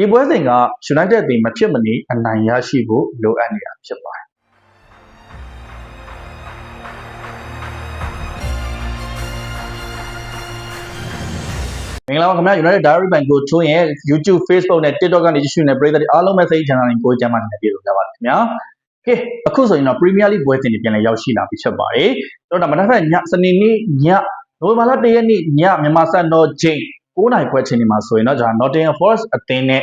ဒီပွဲစဉ်က United တင်မဖြစ်မနေအနိုင်ရရှိဖို့လိုအပ်နေတာဖြစ်ပါတယ်မင်္ဂလာပါခင်ဗျာ United Diary Bank ကိုချိုးရဲ့ YouTube Facebook နဲ့ TikTok ကနေကြည့်ရှုနေတဲ့ပရိသတ်တွေအားလုံးပဲစိတ်ချမ်းသာနေကိုကြမ်းမှနေပြည်လို့ကြပါမယ်ခင်ဗျာ။ကဲအခုဆိုရင်တော့ Premier League ပွဲစဉ်တွေပြန်လည်ရောက်ရှိလာပြီဖြစ်ပါတယ်။ကျွန်တော်တို့မနက်ဖြန်ညစနေနေ့ညနိုဝင်ဘာလ1ရက်နေ့ညမြန်မာစံတော်ချိန် 9နာရီပွဲချိန်ဒီမှာဆိုရင်တော့ကျွန်တော် Nottingham Forest အသင်းနဲ့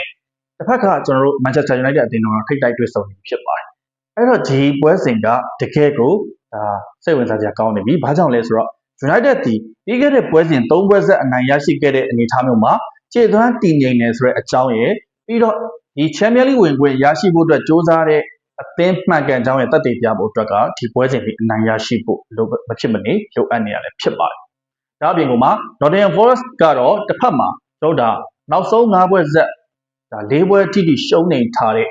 တစ်ဖက်ကကျွန်တော်တို့ Manchester United အသင်းတို့ထိပ်တိုက်တွေ့ဆုံနေဖြစ်ပါတယ်။အဲ့တော့ဒီပွဲစဉ်ကတကယ်ကိုဒါစိတ်ဝင်စားစရာကောင်းနေပြီ။ဘာကြောင့်လဲဆိုတော့ United ဒီပြီးခဲ့တဲ့ပွဲစဉ်၃ပွဲဆက်အနိုင်ရရှိခဲ့တဲ့အနေအထားမျိုးမှာခြေသွမ်းတည်ငြိမ်နေဆိုတဲ့အကြောင်းရယ်ပြီးတော့ဒီ Champions League ဝင်ခွင့်ရရှိဖို့အတွက်စ조사တဲ့အသင်းမှန်ကန်ကြောင်းရဲ့တက်တည်ပြဖို့အတွက်ကဒီပွဲစဉ်ပြီးအနိုင်ရရှိဖို့လိုမဖြစ်မနေလိုအပ်နေရလဲဖြစ်ပါတယ်။ ဒါအပြင်ကမှ Nottingham Forest ကတော့တစ်ဖက်မှာတို့ဒါနောက်ဆုံး၅ပွဲဆက်ဒါ၄ပွဲထိထိရှုံးနေထားတဲ့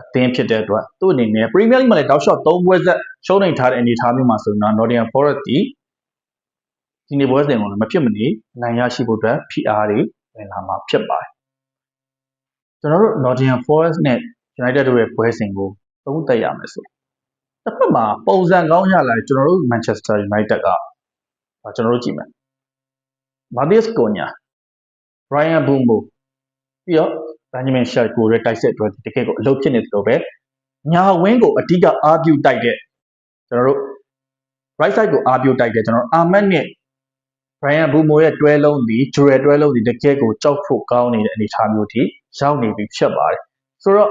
အသင်းဖြစ်တဲ့အတွက်သူ့အနေနဲ့ Premier League မှာလည်းတောက်လျှောက်၃ပွဲဆက်ရှုံးနေထားတဲ့အနေအထားမျိုးမှာဆိုရင်တော့ Nottingham Forest ဒီဒီနေ့ပွဲစဉ်ကိုလည်းမဖြစ်မနေနိုင်ရရှိဖို့အတွက် PR တွေဝင်လာမှာဖြစ်ပါတယ်ကျွန်တော်တို့ Nottingham Forest နဲ့ United တို့ရဲ့ပွဲစဉ်ကိုသုံးသပ်ရမယ်ဆိုတစ်ဖက်မှာပုံစံကောင်းရလာကျွန်တော်တို့ Manchester United က ကျွန်တော်တို့ကြည့်မယ် Matheus Cunha Brian Mbeumo ပြီးတော့ Benjamin Sesko ရဲ့တိုက်စစ်အတွက်တကယ်ကိုအလုပ်ဖြစ်နေတယ်လို့ပဲညာဝင်းကိုအဓိကအားပြုတိုက်တဲ့ကျွန်တော်တို့ right side ကိုအားပြုတိုက်တဲ့ကျွန်တော်တို့ Ahmed နဲ့ Brian Bumo ရဲ့တွဲလုံးဒီ Jurel တွဲလုံးဒီတကယ်ကိုကြောက်ဖို့ကောင်းနေတဲ့အနေအထားမျိုးထိရောက်နေပြီဖြစ်ပါတယ်ဆိုတော့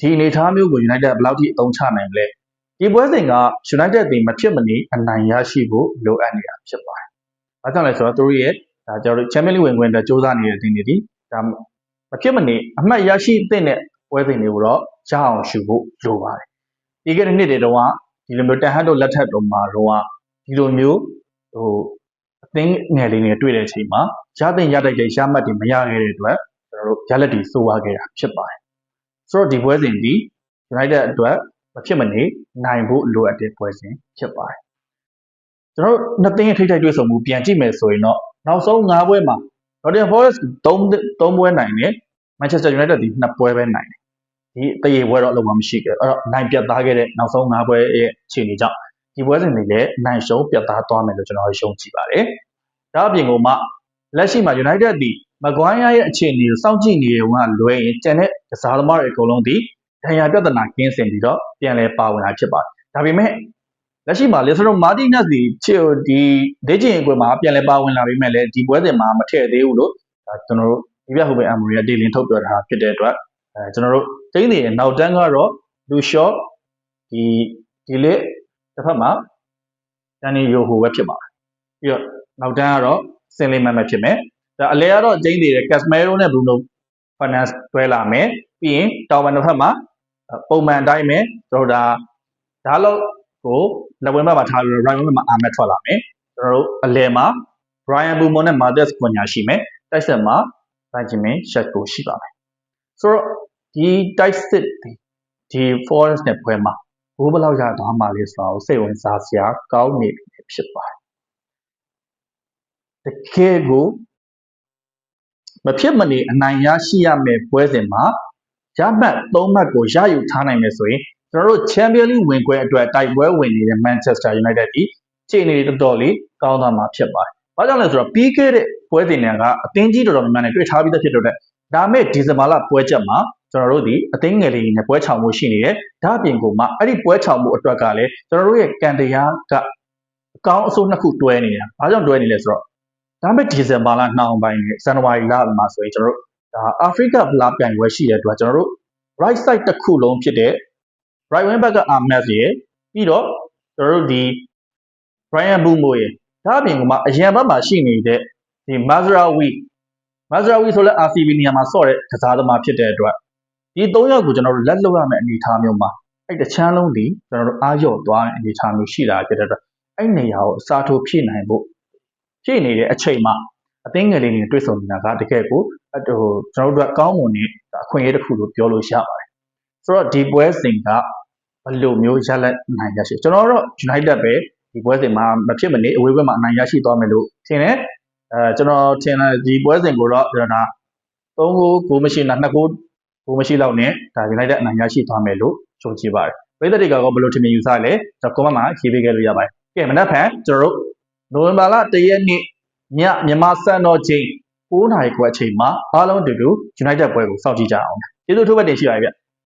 ဒီအနေအထားမျိုးကို United ဘယ်လောက်ထိအသုံးချနိုင်လဲ ဒီပွဲစဉ်က United တင်မဖြစ်မနေအနိုင်ရရှိဖို့လိုအပ်နေတာဖြစ်ပါတယ်။ဘာကြောင့်လဲဆိုတော့သူတို့ရဲ့ဒါကျွန်တော်တို့ Champions League ဝင်ခွင့်အတွက်စ조사နေတဲ့တင်တွေဒီဒါမဖြစ်မနေအမှတ်ရရှိတဲ့ပွဲစဉ်တွေကိုတော့ရအောင်ရှုဖို့လိုပါတယ်။ဒီကနေ့နှစ်တွေတော့ဒီလိုမျိုးတန်ဟတ်တို့လက်ထက်တို့မှာတော့ဒီလိုမျိုးဟိုအသင်းငယ်လေးတွေတွေ့တဲ့အချိန်မှာရတဲ့ရတဲ့ရမှတ်တွေမရခဲ့တဲ့အတွက်ကျွန်တော်တို့ရလက်တွေစိုးဝါခဲ့တာဖြစ်ပါတယ်ဆိုတော့ဒီပွဲစဉ်ဒီ United အတွက် မဖြစ်မနေနိုင်ဖို့လိုအပ်တဲ့ပွဲစဉ်ဖြစ်ပါတယ်ကျွန်တော်တို့နှစ်သင်းရဲ့ထိထိုက်တွေ့ဆုံမှုပြန်ကြည့်မယ်ဆိုရင်တော့နောက်ဆုံး၅ပွဲမှာ Nottingham Forest 3 3ပွဲနိုင်တယ် Manchester United ဒီ2ပွဲပဲနိုင်တယ်ဒီတရေပွဲတော့အလုံးမမရှိခဲ့အဲ့တော့နိုင်ပြတ်သားခဲ့တဲ့နောက်ဆုံး၅ပွဲရဲ့အခြေအနေကြောင့်ဒီပွဲစဉ်တွေလည်းနိုင်ရှုံးပြတ်သားသွားမယ်လို့ကျွန်တော်ယုံကြည်ပါတယ်။ဒါအပြင်ကမှလက်ရှိမှာ United ဒီမကွိုင်းယာရဲ့အခြေအနေကိုစောင့်ကြည့်နေရုံကလွဲရင်ကျန်တဲ့ကစားသမားတွေအကုန်လုံးဒီ ဒဏ်ရာပြဿနာကင်းစင်ပြီးတော့ပြန်လဲပါဝင်လာဖြစ်ပါတယ်။ဒါပေမဲ့လက်ရှိမှာလေဆိုတော့မာတီနက်စီချီဒီဒေးချင်အကွယ်မှာပြန်လဲပါဝင်လာပြီးမဲ့လည်းဒီပွဲစဉ်မှာမထည့်သေးဘူးလို့ကျွန်တော်တို့ဒီပြဟိုဘယ်အမရီကဒေလင်ထုတ်ပြောထားဖြစ်တဲ့အတွက်အဲကျွန်တော်တို့တင်းနေနောက်တန်းကတော့လူရှော့ဒီဒီလေတစ်ဖက်မှာဒန်နီယိုဟိုပဲဖြစ်ပါတယ်ပြီးတော့နောက်တန်းကတော့စင်လီမန်ပဲဖြစ်မယ်ဒါအလဲကတော့ကျင်းနေတယ်ကက်စမဲရိုနဲ့ဘရူနိုဖာနန်စ်တွဲလာမယ်ပြီးရင်တောင်ပန်တစ်ဖက်မှာ ပုံမှန်အတိုင်းပဲကျွန်တော်ဒါဒါလို့ကိုလက်ဝဲဘက်မှာထားပြီး right wing မှာအာမက်ထွက်လာမယ်ကျွန်တော်တို့အလဲမှာ Brian Bumo နဲ့ Marcus Cunha ရှိမယ်တိုက်ဆက်မှာ Benjamin Sesko ရှိပါမယ်ဆိုတော့ဒီတိုက်စစ်ဒီ Forest နဲ့ပွဲမှာဘိုးဘလောက်ရသွားမှလဲဆိုတာကိုစိတ်ဝင်စားစရာကောင်းနေပြီဖြစ်ပါတယ်တကယ်ကိုမဖြစ်မနေအနိုင်ရရှိရမယ်ပွဲစဉ်မှာ ရမှတ်၃မှတ်ကိုရယူထားနိုင်မယ်ဆိုရင်ကျွန်တော်တို့ Champions League ဝင်ခွင့်အတွက်တိုက်ပွဲဝင်နေတဲ့ Manchester United ဒီခြေအနေတော်တော်လေးကောင်းသွားမှာဖြစ်ပါတယ်။ဘာကြောင့်လဲဆိုတော့ပြီးခဲ့တဲ့ပွဲစဉ်တွေကအသင်းကြီးတော်တော်များများနဲ့တွေ့ထားပြီးသားဖြစ်တော့တဲ့ဒါမဲ့ဒီဇင်ဘာလပွဲချက်မှာကျွန်တော်တို့ဒီအသိငယ်လေးနဲ့ပွဲချောင်မှုရှိနေတယ်။ဒါအပြင်ကိုမှအဲ့ဒီပွဲချောင်မှုအတွက်ကလည်းကျွန်တော်တို့ရဲ့ကန်တရားကအကောင်းအဆိုးနှစ်ခုတွဲနေတာ။ဘာကြောင့်တွဲနေလဲဆိုတော့ဒါပေမဲ့ဒီဇင်ဘာလနှောင်းပိုင်းနဲ့ဇန်နဝါရီလမှာဆိုရင်ကျွန်တော်တို့ ဒါအာဖရိကဗလာပြိုင်ပွဲရှိတဲ့အတွက်ကျွန်တော်တို့ right side တစ်ခုလုံးဖြစ်တဲ့ right wing back က Ahmed ရယ်ပြီးတော့ကျွန်တော်တို့ဒီ Brian Bumo ရယ်ဒါအပြင်ကမှအရန်ဘက်မှာရှိနေတဲ့ဒီ Mazraoui Mazraoui ဆိုလဲ RCB နေရာမှာဆော့တဲ့ကစားသမားဖြစ်တဲ့အတွက်ဒီ၃ယောက်ကိုကျွန်တော်တို့လက်လွတ်ရမယ့်အနေအထားမျိုးမှာအဲ့တချမ်းလုံးဒီကျွန်တော်တို့အားလျော့သွားတဲ့အနေအထားမျိုးရှိလာဖြစ်တဲ့အတွက်အဲ့နေရာကိုအစားထိုးဖြည့်နိုင်ဖို့ဖြည့်နေတဲ့အချိန်မှာ အသင်းငယ်လေးတွေတွေ့ဆုံနေတာကတကယ်ကိုဟိုကျွန်တော်တို့ကကောင်းမွန်တဲ့အခွင့်အရေးတစ်ခုလို့ပြောလို့ရပါတယ်ဆိုတော့ဒီပွဲစဉ်ကဘယ်လိုမျိုးရလက်နိုင်ရရှိကျွန်တော်တို့ United ပဲဒီပွဲစဉ်မှာမဖြစ်မနေအဝေးဘက်မှာအနိုင်ရရှိသွားမယ်လို့ထင်တယ်အဲကျွန်တော်ထင်တယ်ဒီပွဲစဉ်ကိုတော့ကျွန်တော်ဒါ3ဂိုးဂိုးမရှိလား2ဂိုးဂိုးမရှိလောက်နဲ့ဒါ United အနိုင်ရရှိသွားမယ်လို့ယုံကြည်ပါတယ်ပရိသတ်တွေကရောဘယ်လိုထင်မြင်ယူဆလဲကျွန်တော် comment မှာရေးပေးခဲ့လို့ရပါတယ်ကဲမနက်ဖြန်ကျွန်တော်တို့နိုဝင်ဘာလ1ရက်နေ့ ညမြန်မာစံတော်ချိန်9နာရီခွဲအချိန်မှာအားလုံးအတူတူ United ပွဲကိုစောင့်ကြည့်ကြအောင်ကျေးဇူးထိုးဘက်တင်ရှိပါပြီဗျ